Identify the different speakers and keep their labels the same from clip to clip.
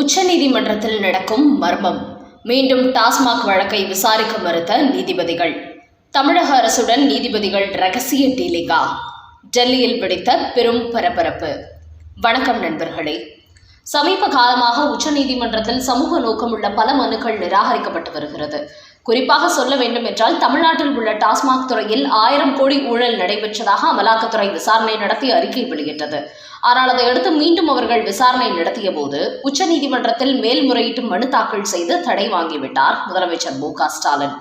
Speaker 1: உச்சநீதிமன்றத்தில் நடக்கும் மர்மம். மீண்டும் டாஸ்மாக் வழக்கை விசாரிக்க மறுத்த நீதிபதிகள். தமிழக அரசுடன் நீதிபதிகள் ரகசிய டீலிங்கா? டெல்லியில் பிடித்த பெரும் பரபரப்பு. வணக்கம் நண்பர்களே. சமீப காலமாக உச்சநீதிமன்றத்தில் சமூக நோக்கமுள்ள பல மனுக்கள் நிராகரிக்கப்பட்டு வருகிறது. குறிப்பாக சொல்ல வேண்டும் என்றால் தமிழ்நாட்டில் உள்ள டாஸ்மாக் துறையில் ஆயிரம் கோடி ஊழல் நடைபெற்றதாக அமலாக்கத்துறை விசாரணை நடத்தி அறிக்கை வெளியிட்டது. ஆனால் அதையடுத்து மீண்டும் அவர்கள் விசாரணை நடத்திய போது உச்சநீதிமன்றத்தில் மேல்முறையீட்டு மனு தாக்கல் செய்து தடை வாங்கிவிட்டார் முதலமைச்சர் மு க ஸ்டாலின்.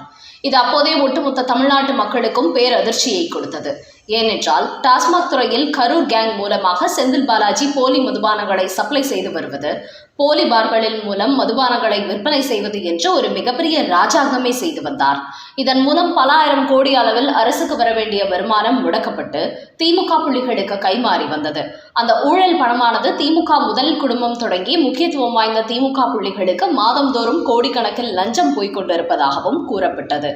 Speaker 1: இது அப்போதே ஒட்டுமொத்த தமிழ்நாட்டு மக்களுக்கும் பேரதிர்ச்சியை கொடுத்தது. ஏனென்றால் டாஸ்மாக் துறையில் கரூர் கேங் மூலமாக செந்தில் பாலாஜி போலி மதுபானங்களை சப்ளை செய்து வருவது போலி பார்களின் மூலம் மதுபானங்களை விற்பனை செய்வது என்று ஒரு மிகப்பெரிய ராஜாங்கமே செய்து வந்தார். இதன் மூலம் பல ஆயிரம் கோடி அளவில் அரசுக்கு வர வேண்டிய வருமானம் முடக்கப்பட்டு திமுக புள்ளிகளுக்கு கைமாறி வந்தது. அந்த ஊழல் பணமானது திமுக முதல் குடும்பம் தொடங்கி முக்கியத்துவம் வாய்ந்த திமுக புள்ளிகளுக்கு மாதந்தோறும் கோடிக்கணக்கில் லஞ்சம் போய்க் கொண்டிருப்பதாகவும் கூறப்பட்டது.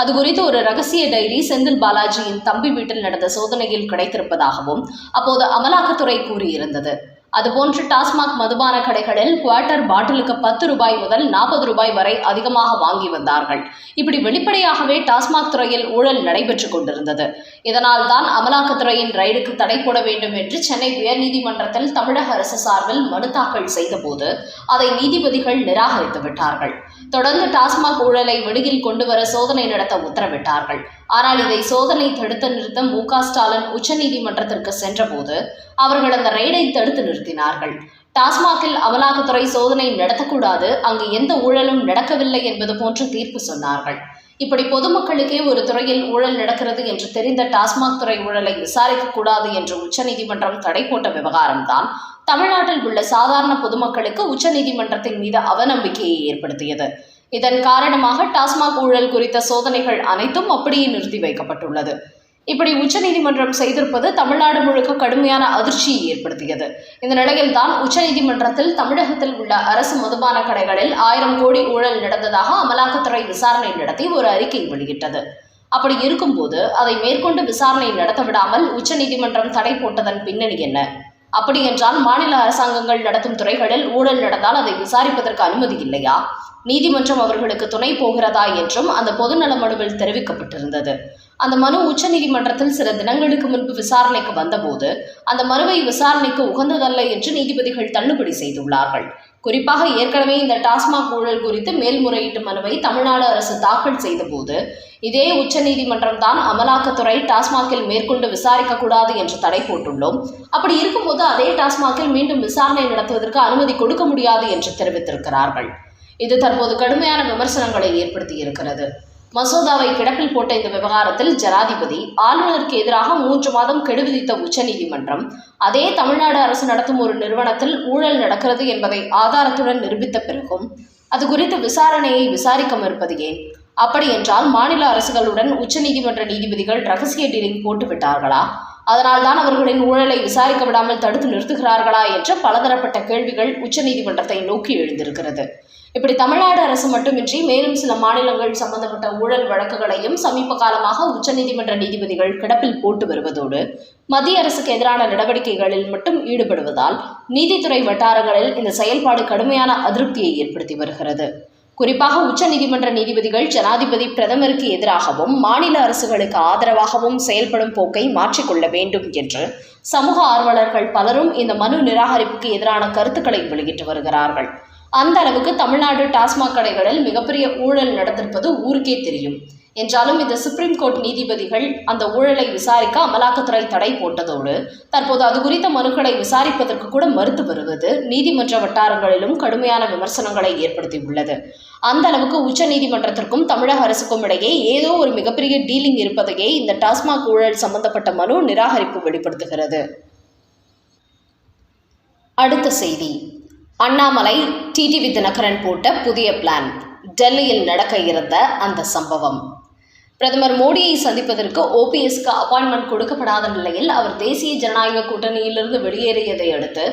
Speaker 1: அது குறித்து ஒரு ரகசிய டைரி செந்தில் பாலாஜியின் தம்பி வீட்டில் நடந்த சோதனையில் கிடைத்திருப்பதாகவும் அப்போது அமலாக்கத்துறை கூறியிருந்தது. அதுபோன்று டாஸ்மாக் மதுபான கடைகளில் குவார்ட்டர் பாட்டிலுக்கு பத்து ரூபாய் முதல் நாற்பது ரூபாய் வரை அதிகமாக வாங்கி வந்தார்கள். இப்படி வெளிப்படையாகவே டாஸ்மாக் துறையில் ஊழல் நடைபெற்று கொண்டிருந்தது. இதனால் தான் அமலாக்கத்துறையின் ரைடுக்கு தடை போட வேண்டும் என்று சென்னை உயர்நீதிமன்றத்தில் தமிழக அரசு சார்பில் மனு தாக்கல் செய்தபோது அதை நீதிபதிகள் நிராகரித்து விட்டார்கள். தொடர்ந்து டாஸ்மாக் ஊழலை வெளியில் கொண்டு வர சோதனை நடத்த உத்தரவிட்டார்கள். ஆனால் இதை சோதனை தடுத்து நிறுத்த மு க ஸ்டாலின் உச்சநீதிமன்றத்திற்கு சென்றபோது அவர்கள் அந்த ரெய்டை தடுத்து நிறுத்தினார்கள். டாஸ்மாகில் அமலாக்கத்துறை சோதனை நடத்தக்கூடாது அங்கு எந்த ஊழலும் நடக்கவில்லை என்பது போன்று தீர்ப்பு சொன்னார்கள். இப்படி பொதுமக்களுக்கே ஒரு துறையில் ஊழல் நடக்கிறது என்று தெரிந்த டாஸ்மாக் துறை ஊழலை விசாரிக்கக்கூடாது என்று உச்சநீதிமன்றம் தடை போட்ட விவகாரம்தான் தமிழ்நாட்டில் உள்ள சாதாரண பொதுமக்களுக்கு உச்சநீதிமன்றத்தின் மீது அவநம்பிக்கையை ஏற்படுத்தியது. இதன் காரணமாக டாஸ்மாக் ஊழல் குறித்த சோதனைகள் அனைத்தும் அப்படியே நிறுத்தி வைக்கப்பட்டுள்ளது. இப்படி உச்சநீதிமன்றம் செய்திருப்பது தமிழ்நாடு முழுக்க கடுமையான அதிர்ச்சியை ஏற்படுத்தியது. இந்த நிலையில் தான் உச்சநீதிமன்றத்தில் தமிழகத்தில் உள்ள அரசு மதுபான கடைகளில் ஆயிரம் கோடி ஊழல் நடந்ததாக அமலாக்கத்துறை விசாரணை நடத்தி ஒரு அறிக்கை வெளியிட்டது. அப்படி இருக்கும்போது அதை மேற்கொண்டு விசாரணை நடத்த விடாமல் உச்சநீதிமன்றம் தடை போட்டதன் பின்னணி என்ன? அப்படி என்றால் மாநில அரசாங்கங்கள் நடத்தும் துறைகளில் ஊழல் நடந்தால் அதை விசாரிப்பதற்கு அனுமதி இல்லையா? நீதிமன்றம் அவர்களுக்கு துணை போகிறதா என்றும் அந்த பொதுநல மனுவில் தெரிவிக்கப்பட்டிருந்தது. அந்த மனு உச்சநீதிமன்றத்தில் சில தினங்களுக்கு முன்பு விசாரணைக்கு வந்தபோது அந்த மனுவை விசாரணைக்கு உகந்ததல்ல என்று நீதிபதிகள் தள்ளுபடி செய்துள்ளார்கள். குறிப்பாக ஏற்கனவே இந்த டாஸ்மாக் ஊழல் குறித்து மேல்முறையீட்டு மனுவை தமிழ்நாடு அரசு தாக்கல் செய்தபோது இதே உச்சநீதிமன்றம் தான் அமலாக்கத்துறை டாஸ்மாகில் மேற்கொண்டு விசாரிக்க கூடாது என்று தடை போட்டுள்ளோம். அப்படி இருக்கும்போது அதே டாஸ்மாகில் மீண்டும் விசாரணை நடத்துவதற்கு அனுமதி கொடுக்க முடியாது என்று தெரிவித்திருக்கிறார்கள். இது தற்போது கடுமையான விமர்சனங்களை ஏற்படுத்தி இருக்கிறது மசோதாவை கிடப்பில் போட்ட இந்த விவகாரத்தில் ஜனாதிபதி ஆளுநருக்கு எதிராக மூன்று மாதம் கெடு விதித்த உச்சநீதிமன்றம் அதே தமிழ்நாடு அரசு நடத்தும் ஒரு நிறுவனத்தில் ஊழல் நடக்கிறது என்பதை ஆதாரத்துடன் நிரூபித்த பிறகும் அது குறித்த விசாரணையை விசாரிக்க மறுப்பது ஏன்? அப்படி என்றால் மாநில அரசுகளுடன் உச்சநீதிமன்ற நீதிபதிகள் ரகசிய டீலிங் போட்டுவிட்டார்களா அதனால் அதனால்தான் அவர்களின் ஊழலை விசாரிக்க விடாமல் தடுத்து நிறுத்துகிறார்களா என்ற பலதரப்பட்ட கேள்விகள் உச்சநீதிமன்றத்தை நோக்கி எழுந்திருக்கிறது. இப்படி தமிழ்நாடு அரசு மட்டுமின்றி மேலும் சில மாநிலங்கள் சம்பந்தப்பட்ட ஊழல் வழக்குகளையும் சமீப காலமாக உச்சநீதிமன்ற நீதிபதிகள் கிடப்பில் போட்டு வருவதோடு மத்திய அரசுக்கு எதிரான நடவடிக்கைகளில் மட்டும் ஈடுபடுவதால் நீதித்துறை வட்டாரங்களில் இந்த செயல்பாடு கடுமையான அதிருப்தியை ஏற்படுத்தி வருகிறது. குறிப்பாக உச்சநீதிமன்ற நீதிபதிகள் ஜனாதிபதி பிரதமருக்கு எதிராகவும் மாநில அரசுகளுக்கு ஆதரவாகவும் செயல்படும் போக்கை மாற்றிக்கொள்ள வேண்டும் என்று சமூக ஆர்வலர்கள் பலரும் இந்த மனு நிராகரிப்புக்கு எதிரான கருத்துக்களை வெளியிட்டு வருகிறார்கள். அந்த அளவுக்கு தமிழ்நாடு டாஸ்மாக் கடைகளில் மிகப்பெரிய ஊழல் நடந்திருப்பது ஊருக்கே தெரியும். என்றாலும் இந்த சுப்ரீம் கோர்ட் நீதிபதிகள் அந்த ஊழலை விசாரிக்க அமலாக்கத்துறை தடை போட்டதோடு தற்போது அது குறித்த மனுக்களை விசாரிப்பதற்கு கூட மறுத்து வருவது நீதிமன்ற வட்டாரங்களிலும் கடுமையான விமர்சனங்களை ஏற்படுத்தியுள்ளது. அந்த அளவுக்கு உச்ச நீதிமன்றத்திற்கும் தமிழக அரசுக்கும் இடையே ஏதோ ஒரு மிகப்பெரிய டீலிங் இருப்பதையே இந்த டாஸ்மாக் ஊழல் சம்பந்தப்பட்ட மனு நிராகரிப்பு வெளிப்படுத்துகிறது. அடுத்த செய்தி. அண்ணாமலை டிடிவி தினகரன் போட்ட புதிய பிளான் டெல்லியில் நடக்க இருந்த அந்த சம்பவம். பிரதமர் மோடியை சந்திப்பதற்கு ஓபிஎஸ்க்கு அப்பாயின்மெண்ட் கொடுக்கப்படாத நிலையில் அவர் தேசிய ஜனநாயக கூட்டணியிலிருந்து வெளியேறியதை அடுத்து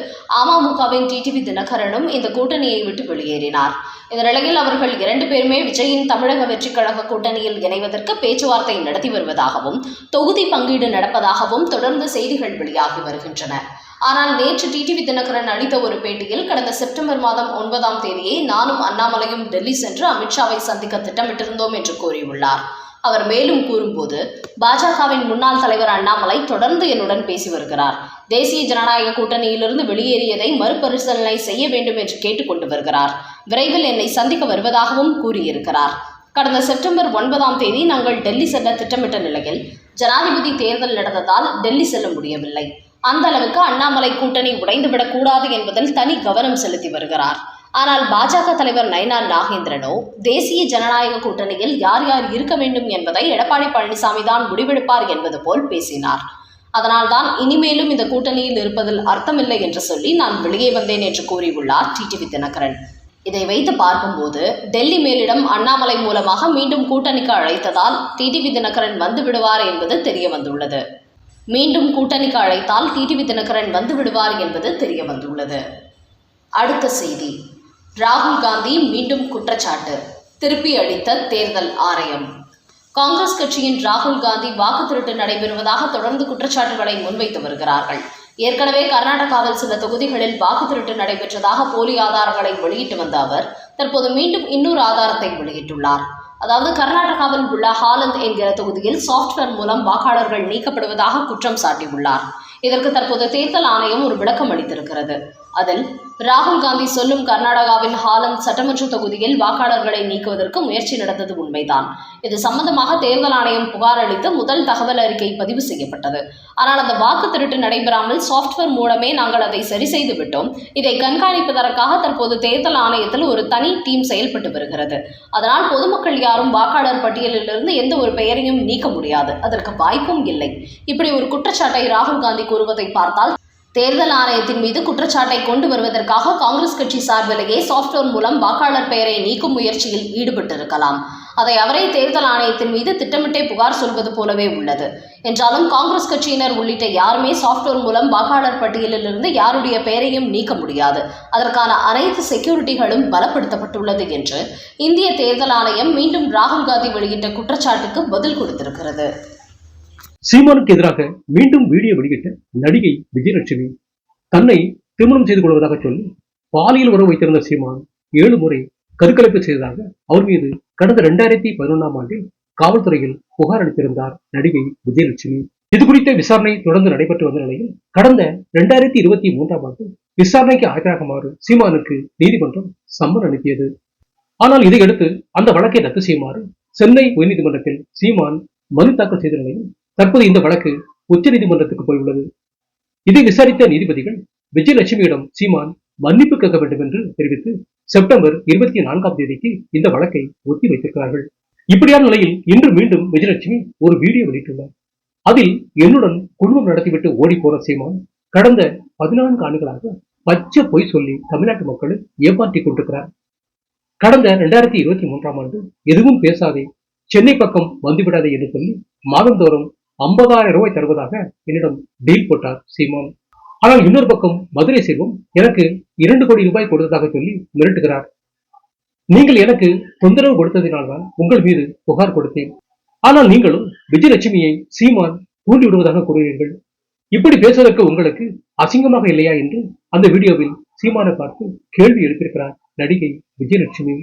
Speaker 1: அமமுகவின் டிடிவி தினகரனும் இந்த கூட்டணியை விட்டு வெளியேறினார். இந்த நிலையில் அவர்கள் இரண்டு பேருமே விஜயின் தமிழக வெற்றிக் கழக கூட்டணியில் இணைவதற்கு பேச்சுவார்த்தை நடத்தி வருவதாகவும் தொகுதி பங்கீடு நடப்பதாகவும் தொடர்ந்து செய்திகள் வெளியாகி வருகின்றன. ஆனால் நேற்று டிடிவி தினகரன் அளித்த ஒரு பேட்டியில் கடந்த செப்டம்பர் மாதம் ஒன்பதாம் தேதியை நானும் அண்ணாமலையும் டெல்லி சென்று அமித்ஷாவை சந்திக்க திட்டமிட்டிருந்தோம் என்று கூறியுள்ளார். அவர் மேலும் கூறும்போது பாஜகவின் முன்னாள் தலைவர் அண்ணாமலை தொடர்ந்து என்னுடன் பேசி வருகிறார். தேசிய ஜனநாயக கூட்டணியிலிருந்து வெளியேறியதை மறுபரிசீலனை செய்ய வேண்டும் என்று கேட்டுக்கொண்டு வருகிறார். விரைவில் என்னை சந்திக்க வருவதாகவும் கூறியிருக்கிறார். கடந்த செப்டம்பர் ஒன்பதாம் தேதி நாங்கள் டெல்லி செல்ல திட்டமிட்ட நிலையில் ஜனாதிபதி தேர்தல் நடந்ததால் டெல்லி செல்ல முடியவில்லை. அந்த அளவுக்கு அண்ணாமலை கூட்டணி உடைந்துவிடக் கூடாது என்பதில் தனி கவனம் செலுத்தி வருகிறார். ஆனால் பாஜக தலைவர் நயனார் நாகேந்திரனோ தேசிய ஜனநாயக கூட்டணியில் யார் யார் இருக்க வேண்டும் என்பதை எடப்பாடி பழனிசாமி தான் முடிவெடுப்பார் என்பது போல் பேசினார். அதனால்தான் இனிமேலும் இந்த கூட்டணியில் இருப்பதில் அர்த்தமில்லை என்று சொல்லி நான் வெளியே வந்தேன் என்று கூறியுள்ளார் டிடிவி தினகரன். இதை வைத்து பார்க்கும்போது டெல்லி மேலிடம் அண்ணாமலை மூலமாக மீண்டும் கூட்டணிக்கு அழைத்ததால் டிடிவி தினகரன் வந்து விடுவார் என்பது தெரிய வந்துள்ளது. மீண்டும் கூட்டணிக்கு அழைத்தால் டிடிவி தினகரன் வந்து விடுவார் என்பது தெரிய வந்துள்ளது. அடுத்த செய்தி. ராகுல் காந்தி மீண்டும் குற்றச்சாட்டு. திருப்பி அளித்த தேர்தல் ஆணையம். காங்கிரஸ் கட்சியின் ராகுல் காந்தி வாக்கு திருட்டு நடைபெறுவதாக தொடர்ந்து குற்றச்சாட்டுகளை முன்வைத்து வருகிறார்கள். ஏற்கனவே கர்நாடகாவில் சில தொகுதிகளில் வாக்கு திருட்டு நடைபெற்றதாக போலி ஆதாரங்களை வெளியிட்டு வந்த அவர் தற்போது மீண்டும் இன்னொரு ஆதாரத்தை வெளியிட்டுள்ளார். அதாவது கர்நாடகாவில் உள்ள ஹாலந்த் என்கிற தொகுதியில் சாஃப்ட்வேர் மூலம் வாக்காளர்கள் நீக்கப்படுவதாக குற்றம் சாட்டியுள்ளார். இதற்கு தற்போது தேர்தல் ஆணையம் ஒரு விளக்கம் அளித்திருக்கிறது. அதில் ராகுல் காந்தி சொல்லும் கர்நாடகாவின் ஹாலந்த் சட்டமன்ற தொகுதியில் வாக்காளர்களை நீக்குவதற்கு முயற்சி நடந்தது உண்மைதான். இது சம்பந்தமாக தேர்தல் ஆணையம் புகார் அளித்து முதல் தகவல் அறிக்கை பதிவு செய்யப்பட்டது. ஆனால் அந்த வாக்கு திருட்டு நடைபெறாமல் சாஃப்ட்வேர் மூலமே நாங்கள் அதை சரி செய்து விட்டோம் இதை கண்காணிப்பதற்காக தற்போது தேர்தல் ஆணையத்தில் ஒரு தனி டீம் செயல்பட்டு வருகிறது. அதனால் பொதுமக்கள் யாரும் வாக்காளர் பட்டியலிலிருந்து எந்த ஒரு பெயரையும் நீக்க முடியாது. அதற்கு வாய்ப்பும் இல்லை. இப்படி ஒரு குற்றச்சாட்டை ராகுல் காந்தி கூறுவதை பார்த்தால் தேர்தல் ஆணையத்தின் மீது குற்றச்சாட்டை கொண்டு வருவதற்காக காங்கிரஸ் கட்சி சார்பிலேயே சாப்ட்வேர் மூலம் வாக்காளர் பெயரை நீக்கும் முயற்சியில் ஈடுபட்டிருக்கலாம். அதை அவரே தேர்தல் ஆணையத்தின் மீது திட்டமிட்டே புகார் சொல்வது போலவே உள்ளது. என்றாலும் காங்கிரஸ் கட்சியினர் உள்ளிட்ட யாருமே சாப்ட்வேர் மூலம் வாக்காளர் பட்டியலிலிருந்து யாருடைய பெயரையும் நீக்க முடியாது. அதற்கான அனைத்து செக்யூரிட்டிகளும் பலப்படுத்தப்பட்டுள்ளது என்று இந்திய தேர்தல் ஆணையம் மீண்டும் ராகுல் காந்தி வெளியிட்ட குற்றச்சாட்டுக்கு பதில் கொடுத்திருக்கிறது.
Speaker 2: சீமானுக்கு எதிராக மீண்டும் வீடியோ வெளியிட்ட நடிகை விஜயலட்சுமி தன்னை திருமணம் செய்து கொள்வதாக சொல்லி பாலியல் உறவு வைத்திருந்த சீமான் ஏழு முறை கருக்கலைப்பு செய்ததாக அவர் மீது கடந்த இரண்டாயிரத்தி பதினொன்றாம் ஆண்டில் காவல்துறையில் புகார் அளித்திருந்தார் நடிகை விஜயலட்சுமி. இது குறித்த விசாரணை தொடர்ந்து நடைபெற்று வந்த நிலையில் கடந்த இரண்டாயிரத்தி இருபத்தி மூன்றாம் ஆண்டு விசாரணைக்கு ஆஜராகுமாறு சீமானுக்கு நீதிமன்றம் சம்மன் அனுப்பியது. ஆனால் இதையடுத்து அந்த வழக்கை ரத்து செய்யுமாறு சென்னை உயர்நீதிமன்றத்தில் சீமான் மனு தாக்கல் செய்த நிலையில் தற்போது இந்த வழக்கு உச்சநீதிமன்றத்துக்கு போயுள்ளது இதை விசாரித்த நீதிபதிகள் விஜயலட்சுமியிடம் சீமான் மன்னிப்பு கேட்க வேண்டும் என்று தெரிவித்து செப்டம்பர் இருபத்தி நான்காம் தேதிக்கு இந்த வழக்கை ஒத்தி வைத்திருக்கிறார்கள். இப்படியான நிலையில் இன்று மீண்டும் விஜயலட்சுமி ஒரு வீடியோ வெளியிட்டுள்ளார். அதில் என்னுடன் குடும்பம் நடத்திவிட்டு ஓடி போன சீமான் கடந்த பதினான்கு ஆண்டுகளாக பச்சை பொய் சொல்லி தமிழ்நாட்டு மக்களை ஏமாற்றிக் கொண்டிருக்கிறார். கடந்த இரண்டாயிரத்தி இருபத்தி மூன்றாம் ஆண்டு எதுவும் பேசாதே சென்னை பக்கம் வந்துவிடாதே என்று சொல்லி மாதந்தோறும் ஐம்பதாயிரம் ரூபாய் தருவதாக என்னிடம் டீல் போட்டார் சீமான். ஆனால் இன்னொரு பக்கம் மதுரை செல்வம் எனக்கு இரண்டு கோடி ரூபாய் கொடுத்ததாக சொல்லி மிரட்டுகிறார். நீங்கள் எனக்கு தொந்தரவு கொடுத்ததினால்தான் உங்கள் மீது புகார் கொடுத்தேன். ஆனால் நீங்களும் விஜயலட்சுமியை சீமான் தூண்டி விடுவதாக கூறுகிறீர்கள். இப்படி பேசுவதற்கு உங்களுக்கு அசிங்கமாக இல்லையா என்று அந்த வீடியோவில் சீமானை பார்த்து கேள்வி எழுப்பியிருக்கிறார் நடிகை விஜயலட்சுமி.